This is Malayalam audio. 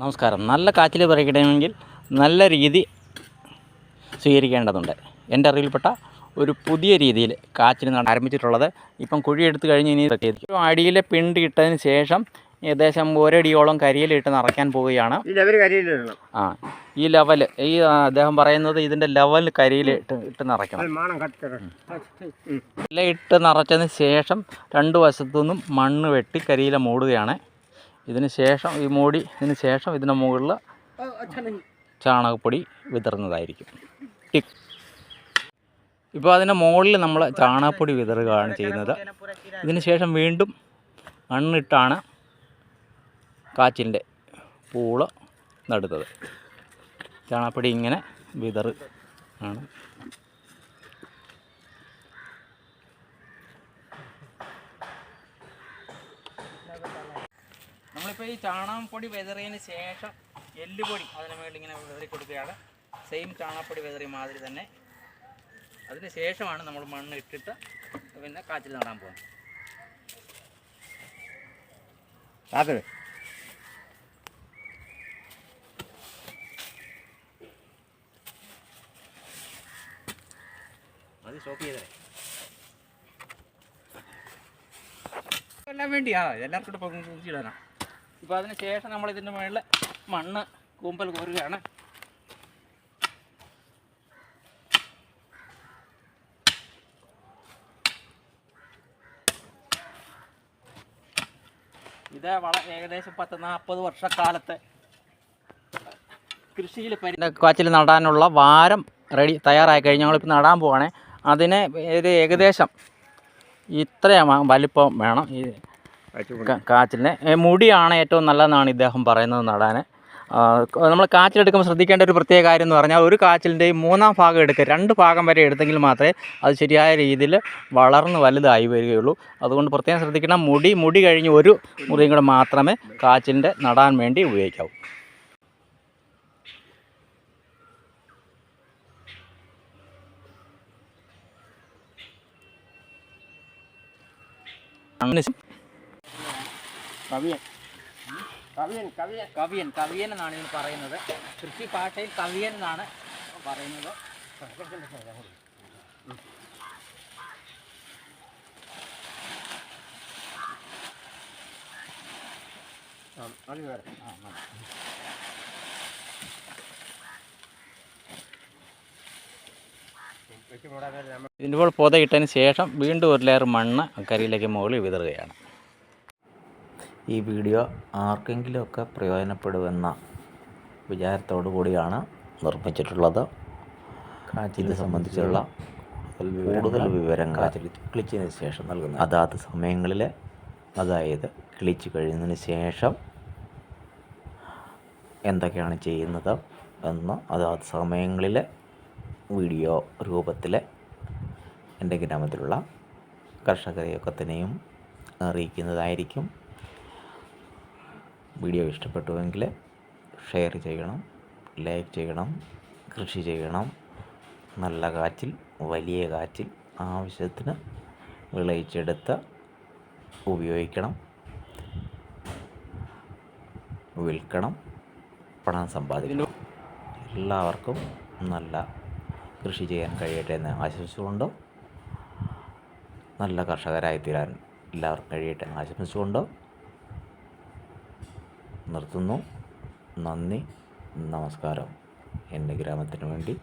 നമസ്കാരം. നല്ല കാച്ചിൽ പറിക്കണമെങ്കിൽ നല്ല രീതി സ്വീകരിക്കേണ്ടതുണ്ട്. എന്റെ അറിവിൽപ്പെട്ട ഒരു പുതിയ രീതിയിൽ കാച്ചിൽ നട ആരംഭിച്ചിട്ടുള്ളത് ഇപ്പം കുഴിയെടുത്ത് കഴിഞ്ഞ് ഇനി ഒരു അടിയിലെ പിണ്ടി ഇട്ടതിന് ശേഷം ഏകദേശം ഒരടിയോളം കരിയിലിട്ട് നിറയ്ക്കാൻ പോവുകയാണ്. ആ ഈ ലെവൽ ഈ അദ്ദേഹം പറയുന്നത് ഇതിന്റെ ലെവൽ കരിയിൽ ഇട്ട് ഇട്ട് നിറയ്ക്കണം. ഇല്ല ഇല ഇട്ട് നിറച്ചതിന് ശേഷം രണ്ട് വശത്തു നിന്നും മണ്ണ് വെട്ടി കരിയില മൂടുകയാണ്. ഇതിന് ശേഷം ഈ മൂടി ഇതിന് ശേഷം ഇതിന് മുകളിൽ ചാണകപ്പൊടി വിതറുന്നതായിരിക്കും. ടിക്. ഇപ്പോൾ അതിന്റെ മുകളിൽ നമ്മൾ ചാണകപ്പൊടി വിതറുകയാണ് ചെയ്യുന്നത്. ഇതിന് ശേഷം വീണ്ടും മണ്ണിട്ടാണ് കാച്ചിന്റെ പൂൾ നടുന്നത്. ചാണകപ്പൊടി ഇങ്ങനെ വിതറ് ആണ്. നമ്മളിപ്പോൾ ഈ ചാണകപ്പൊടി വിതറിയതിന് ശേഷം എല്ലുപൊടി അതിന് മേളിൽ ഇങ്ങനെ വിതറി കൊടുക്കുകയാണ്. സെയിം ചാണകപ്പൊടി വിതറിയ മാതിരി തന്നെ. അതിന് ശേഷമാണ് നമ്മൾ മണ്ണ് ഇട്ടിട്ട് പിന്നെ കാച്ചിൽ നടാൻ പോകുന്നത്. അത് അത് സ്റ്റോപ്പ് ചെയ്തേ. എല്ലാം വേണ്ടിയാ. എല്ലാവർക്കും കൂടെ കുറിച്ചിടാനാ ഇപ്പോൾ അതിന് ശേഷം നമ്മൾ ഇതിന്റെ മുകളിൽ മണ്ണ് കൂമ്പൽ കോരുകയാണ്. ഇത് വള ഏകദേശം പത്ത് നാൽപ്പത് വർഷക്കാലത്തെ കൃഷിയിൽ പരി കാച്ചിൽ നടാനുള്ള വാരം റെഡി തയ്യാറായി കഴിഞ്ഞ് ഞങ്ങളിപ്പോൾ നടാൻ പോവാണേ. അതിന് ഇത് ഏകദേശം ഇത്രയും വലിപ്പം വേണം. ഈ കാച്ചിലിന് മുടിയാണ് ഏറ്റവും നല്ലതെന്നാണ് ഇദ്ദേഹം പറയുന്നത് നടാൻ. നമ്മൾ കാച്ചിലെടുക്കുമ്പോൾ ശ്രദ്ധിക്കേണ്ട ഒരു പ്രത്യേക കാര്യം എന്ന് പറഞ്ഞാൽ ഒരു കാച്ചിലിന്റെ മൂന്നാം ഭാഗം എടുക്കുക. രണ്ട് ഭാഗം വരെ എടുത്തെങ്കിൽ മാത്രമേ അത് ശരിയായ രീതിയിൽ വളർന്ന് വലുതായി വരികയുള്ളൂ. അതുകൊണ്ട് പ്രത്യേകം ശ്രദ്ധിക്കണം. മുടി മുടി കഴിഞ്ഞ് ഒരു മുറിയും കൂടെ മാത്രമേ കാച്ചിലിന്റെ നടാൻ വേണ്ടി ഉപയോഗിക്കാവൂ. അങ്ങനെ കവിയൻ. കവിയൻ കവിയൻ. കവിയൻ കവിയൻ എന്നാണ് ഇതിന് പറയുന്നത്. കൃഷി ഭാഷയിൽ കവിയൻ എന്നാണ് പറയുന്നത്. അത് വേറെ. ആ പുതയിട്ടതിന് ശേഷം വീണ്ടും ഒരു ലെയർ മണ്ണ് കരിയിലേക്ക് മുകളിൽ വിതറുകയാണ്. ഈ വീഡിയോ ആർക്കെങ്കിലുമൊക്കെ പ്രയോജനപ്പെടുമെന്ന വിചാരത്തോടു കൂടിയാണ് നിർമ്മിച്ചിട്ടുള്ളത് ഇത് സംബന്ധിച്ചുള്ള കൂടുതൽ വിവരങ്ങൾ കിളിച്ചതിന് ശേഷം നൽകുന്നു അതാത് സമയങ്ങളിൽ അതായത് കിളിച്ച് കഴിയുന്നതിന് ശേഷം എന്തൊക്കെയാണ് ചെയ്യുന്നത് എന്ന് അതാത് സമയങ്ങളിൽ വീഡിയോ രൂപത്തിൽ എന്റെ ഗ്രാമത്തിലുള്ള കർഷകരെയൊക്കെ തന്നെയും അറിയിക്കുന്നതായിരിക്കും. വീഡിയോ ഇഷ്ടപ്പെട്ടുവെങ്കിൽ ഷെയർ ചെയ്യണം ലൈക്ക് ചെയ്യണം കൃഷി ചെയ്യണം. നല്ല കാറ്റിൽ വലിയ കാറ്റിൽ ആവശ്യത്തിന് വിളയിച്ചെടുത്ത് ഉപയോഗിക്കണം. വിൽക്കണം പണം സമ്പാദിക്കണം. എല്ലാവർക്കും നല്ല കൃഷി ചെയ്യാൻ കഴിയട്ടെ എന്ന് ആശംസിച്ചുകൊണ്ട് നല്ല കർഷകരായി തീരാൻ എല്ലാവർക്കും കഴിയട്ടെ എന്ന് ആശംസിച്ചുകൊണ്ട് നിർത്തുന്നു നന്ദി നമസ്കാരം എന്റെ ഗ്രാമത്തിന് വേണ്ടി